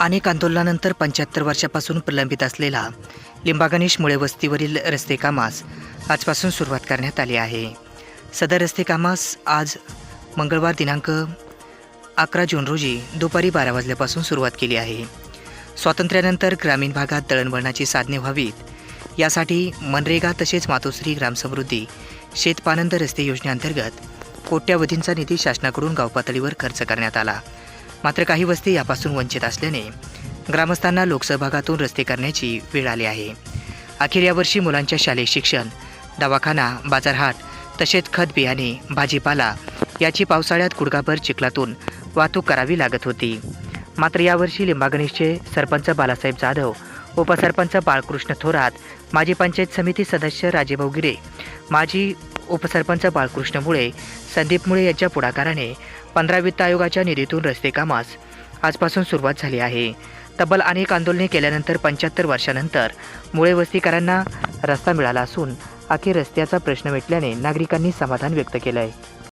अनेक आंदोलनानंतर पंच्याहत्तर वर्षापासून प्रलंबित असलेला लिंबागणेश मुळे वस्तीवरील रस्ते कामास आजपासून सुरुवात करण्यात आली आहे. सदर रस्ते कामास आज मंगळवार दिनांक अकरा जून रोजी दुपारी बारा वाजल्यापासून सुरुवात केली आहे. स्वातंत्र्यानंतर ग्रामीण भागात दळणवळणाची साधने व्हावीत. यासाठी मनरेगा तसेच मातोश्री ग्रामसमृद्धी शेतपानंद रस्ते योजनेअंतर्गत कोट्यावधींचा निधी शासनाकडून गावपातळीवर खर्च करण्यात आला. मात्र काही वस्ती यापासून वंचित असल्याने ग्रामस्थांना लोकसहभागातून रस्ते करण्याची वेळ आली आहे. अखेर यावर्षी मुलांच्या शालेय शिक्षण दवाखाना बाजारहाट तसेच खत बियाणे भाजीपाला याची पावसाळ्यात गुडघाभर चिखलातून वाहतूक करावी लागत होती. मात्र यावर्षी लिंबागणेशचे सरपंच बालासाहेब जाधव उपसरपंच बाळकृष्ण थोरात माजी पंचायत समिती सदस्य राजेभाऊ गिरे माजी उपसरपंच बाळकृष्ण मुळे संदीप मुळे यांच्या पुढाकाराने पंधरा वित्त आयोगाच्या निधीतून रस्ते कामास आजपासून सुरुवात झाली आहे. तब्बल अनेक आंदोलने केल्यानंतर पंच्याहत्तर वर्षानंतर मुळे वस्तीकरांना रस्ता मिळाला असून अखेर रस्त्याचा प्रश्न मिटल्याने नागरिकांनी समाधान व्यक्त केलं आहे